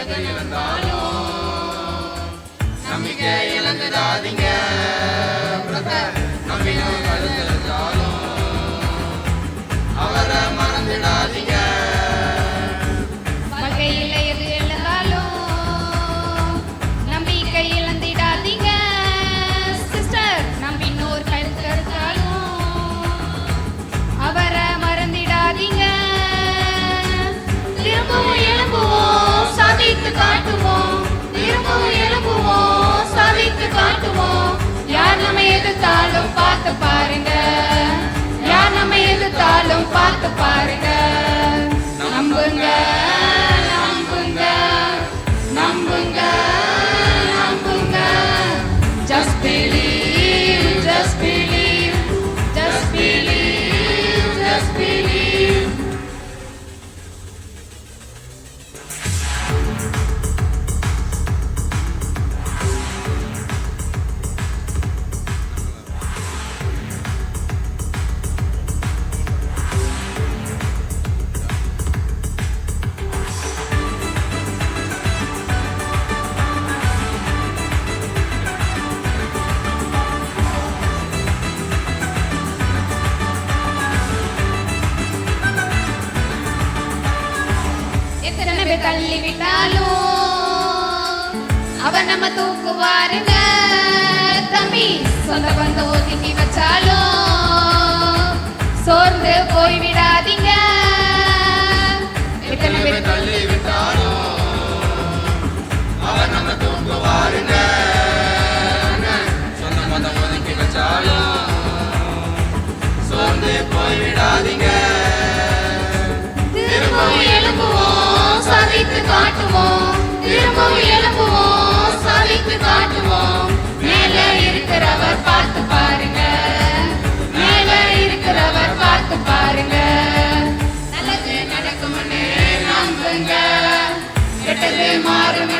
எது இருந்தாலும் நம்பிக்கை இழந்துடாதீங்க. இருந்தாலும் பார்த்து பாருங்க தள்ளி விட்டாலும் அவர் நம்ம தூக்குவாருங்க. தம்பி சொந்த பந்த ஒதுக்கி வச்சாலும் சோர்ந்து போய் விடாதீங்க எத்தனை பேர் தள்ளி மாறும்